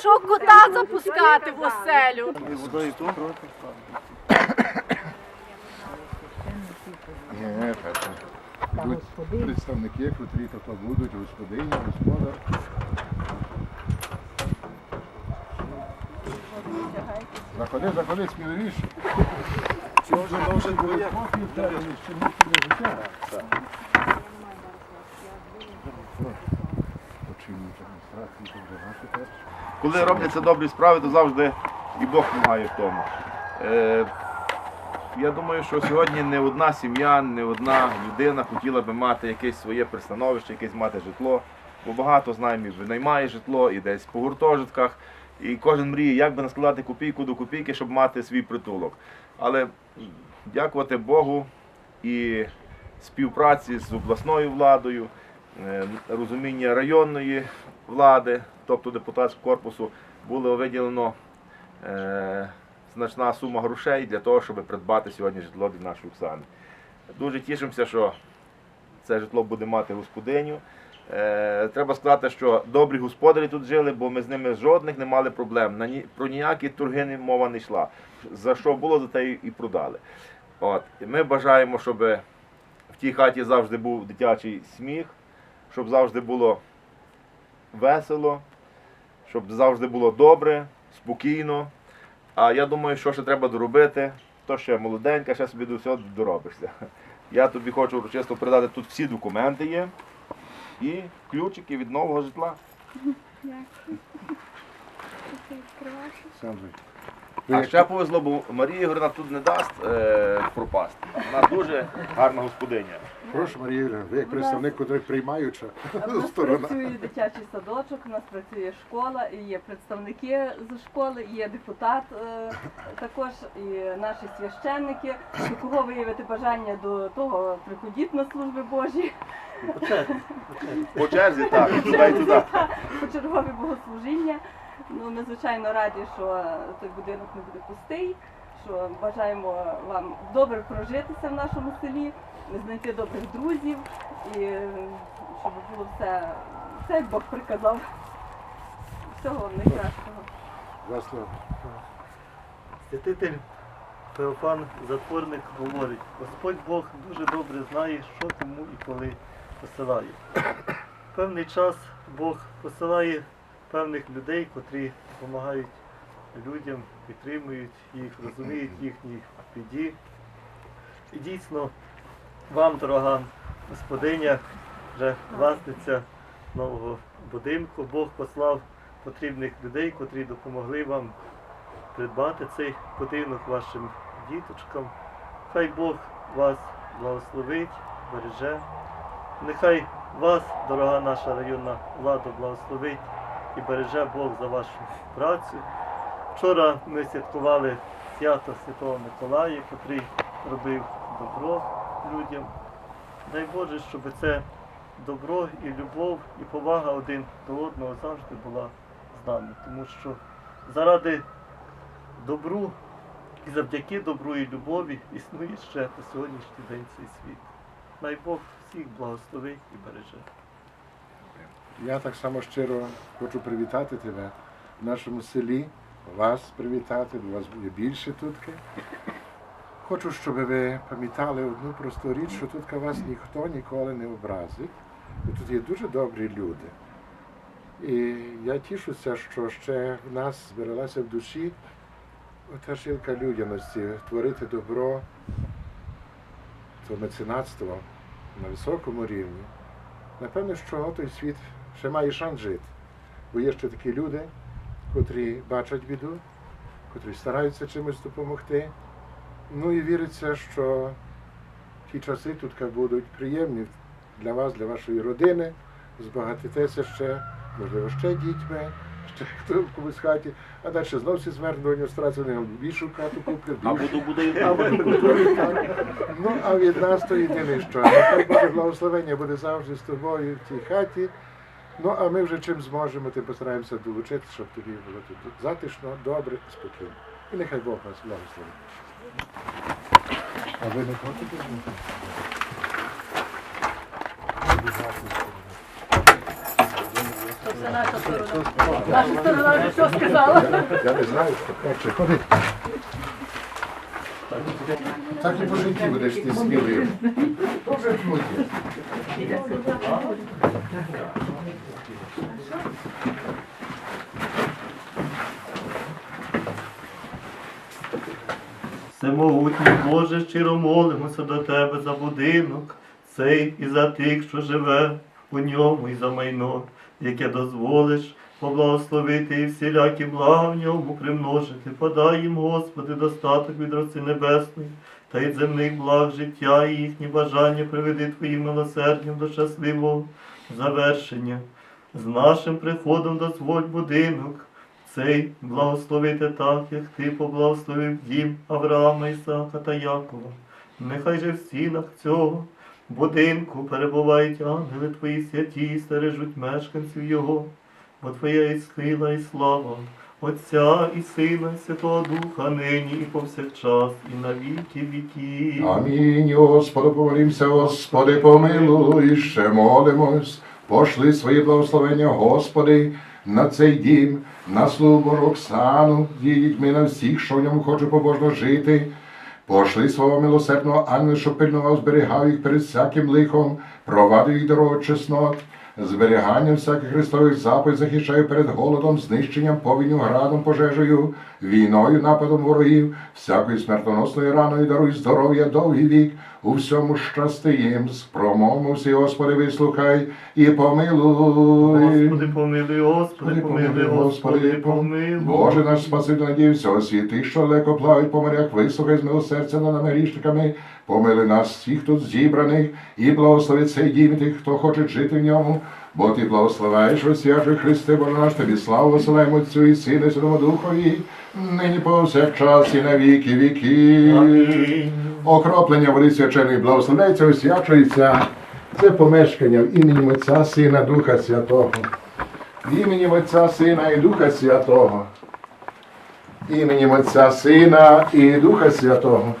пішов кота запускати в оселю. Будуть представники, котрі то будуть, господині, господар. Заходи, заходи, сміливіше. Чого вже двоє? Кофі в тебе, ще не життя. Очільник адміністрації, то вже. Коли робляться добрі справи, то завжди і Бог допомагає в тому. Е, я думаю, що сьогодні не одна сім'я, не одна людина хотіла би мати якесь своє пристановище, якесь мати житло. Бо багато знаємо, і винаймає житло, і десь по гуртожитках. І кожен мріє, як би наскладати копійку до копійки, щоб мати свій притулок. Але дякувати Богу і співпраці з обласною владою, е, розуміння районної влади, тобто депутатського корпусу, було виділено е, значна сума грошей для того, щоб придбати сьогодні житло для нашої Оксани. Дуже тішимося, що це житло буде мати господиню. Е, треба сказати, що добрі господарі тут жили, бо ми з ними жодних не мали проблем. На ні, про ніякі торги мова не йшла. За що було, за те і продали. От. Ми бажаємо, щоб в тій хаті завжди був дитячий сміх, щоб завжди було весело, щоб завжди було добре, спокійно. А я думаю, що ще треба доробити, то ще молоденька, ще собі до всього доробишся. Я тобі хочу урочисто передати тут всі документи є і ключики від нового житла. А ще повезло, бо Марія Ігорівна тут не дасть е, пропасти. Вона дуже гарна господиня. Прошу, Марія Юрійовна, ви як представник, котрий приймаюча У нас сторона. працює дитячий садочок, у нас працює школа, і є представники з школи, є депутат е, також, і наші священники. До кого виявити бажання до того, приходіть на служби Божі, По черзі, так, і туди і туди. почергові богослужіння. Ну, ми звичайно раді, що той будинок не буде пустий. Що бажаємо вам добре прожитися в нашому селі, знайти добрих друзів і е, щоб було все, все як Бог приказав. Всього найкращого. Два. Святитель Феофан Затворник говорить, Господь Бог дуже добре знає, що кому і коли посилає. Певний час Бог посилає певних людей, котрі допомагають людям, підтримують їх, розуміють їхні біді. І дійсно, вам, дорога господиня, вже власниця нового будинку, Бог послав потрібних людей, котрі допомогли вам придбати цей будинок вашим діточкам. Хай Бог вас благословить, береже. Нехай вас, дорога наша районна влада, благословить і береже Бог за вашу працю. Вчора ми святкували свято Святого Миколая, котрий робив добро людям. Дай Боже, щоб це добро і любов, і повага один до одного завжди була з нами. Тому що заради добру і завдяки добру і любові існує ще по сьогоднішній день цей світ. Най Бог всіх благословить і береже. Я так само щиро хочу привітати тебе в нашому селі, вас привітати, бо вас буде більше тутки. Хочу, щоб ви пам'ятали одну просту річ, що тут вас ніхто ніколи не образить. Бо тут є дуже добрі люди. І я тішуся, що ще в нас зберелася в душі ота жилка людяності, творити добро, то меценатство на високому рівні. Напевно, що той світ ще має шанс жити. Бо є ще такі люди, котрі бачать біду, котрі стараються чимось допомогти. Ну і віриться, що ті часи тут будуть приємні для вас, для вашої родини, збагатитеся ще, можливо, ще дітьми, ще хто в комусь хаті, а далі знову всі звернуть до адміністрації, вони вам більшу хату куплять, А більшу. буду буде. Ну, а від нас то єдине, що нехай Боже благословення буде завжди з тобою в цій хаті. Ну, а ми вже чим зможемо, тим постараємося долучити, щоб тобі було тут затишно, добре, спокійно. І нехай Бог вас благословить. А ви не хочете? Це наша сторона. Наша сторона вже що сказала. Я не знаю, що краще ходить. Так і по житті будеш ти сміливим. То вже твоє. Всемогутній Боже, щиро молимося до Тебе за будинок, цей і за тих, що живе у ньому, і за майно, яке дозволиш поблагословити і всілякі блага в ньому примножити. Подай їм, Господи, достаток від роси небесної, та й земних благ життя і їхні бажання приведи Твоїм милосердям до щасливого завершення. З нашим приходом дозволь будинок цей благословити так, як ти поблагословив дім Авраама, Ісаака та Якова. Нехай же в стінах цього будинку перебувають ангели твої святі і стережуть мешканців його, бо твоя і сила, і слава, Отця і Сина, і Святого Духа, нині і повсякчас, і на віки віків. Амінь, Господу, помолімся, Господи, помилуй, ще молимось. Пошли свої благословення, Господи, на цей дім, на слугу Роксану, дітьми на всіх, що в ньому хоче побожно жити. Пошли свого милосердного ангела, що пильнував, зберігав їх перед всяким лихом, провадив їх дорогу чеснот, зберіганням всяких Христових заповідей захищаю перед голодом, знищенням, повінню, градом, пожежею, війною, нападом ворогів, всякою смертоносною раною даруй здоров'я, довгий вік, у всьому щасти їм, спромовмо всі, Господи, вислухай і помилуй. Господи, помилуй, Господи, помилуй, Господи, помилуй. Боже наш Спаситель, надій всього світи, що далеко плавають по морях, вислухай з милосердя над нами грішниками, помили нас всіх тут зібраних, і благослови цей дім тих, хто хоче жити в ньому, бо ти благословаєш, освячуй Христе, Боже наш, тобі славу висилаємо Отцю і Сину і Святому Духові, нині повсякчас і на віки віки. Окроплення води свяченої благословляється, освячується. Це помешкання в імені Отця, Сина, Духа Святого. В імені Отця, Сина і Духа Святого. Іменем Отця Сина і Духа Святого.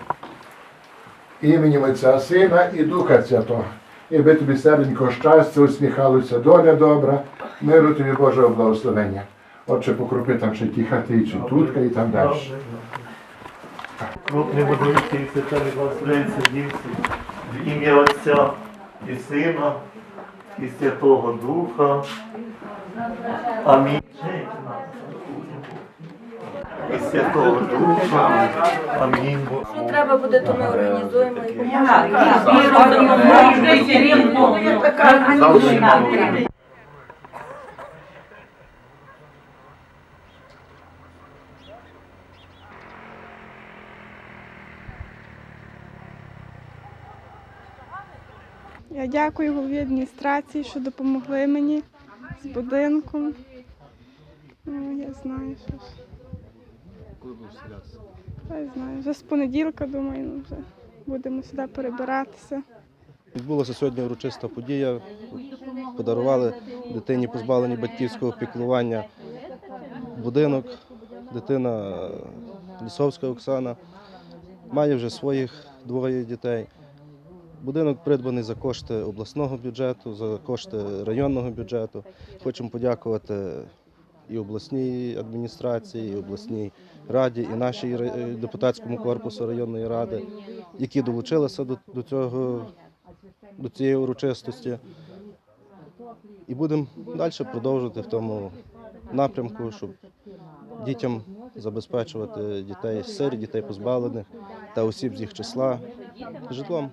Іменем Отця Сина і Духа Святого. І би тобі серденько щастя, усміхалося, доля добра, миру тобі Божого благословення. Отче, покропи там ще ті хати, чи тутка і там далі. Крупний водолітки і святами в ім'я Отця і Сина і Святого Духа. Амінь. І Святого Духа. Амінь. Що треба буде, то ми організуємо і поможемо. Завжди. Я дякую голові адміністрації, що допомогли мені з будинком. Ну, я знаю, що ж. Я знаю, вже з понеділка, думаю, ну, вже будемо сюди перебиратися. Відбулася сьогодні урочиста подія. Подарували дитині, позбавленій батьківського піклування, будинок. Дитина е, Лісовська Оксана має вже своїх двоє дітей. Будинок придбаний за кошти обласного бюджету, за кошти районного бюджету. Хочемо подякувати і обласній адміністрації, і обласній раді, і нашій ра- депутатському корпусу районної ради, які долучилися до, до цього до цієї урочистості. І будемо далі продовжувати в тому напрямку, щоб дітям забезпечувати дітей сирі, дітей позбавлених та осіб з їх числа житлом.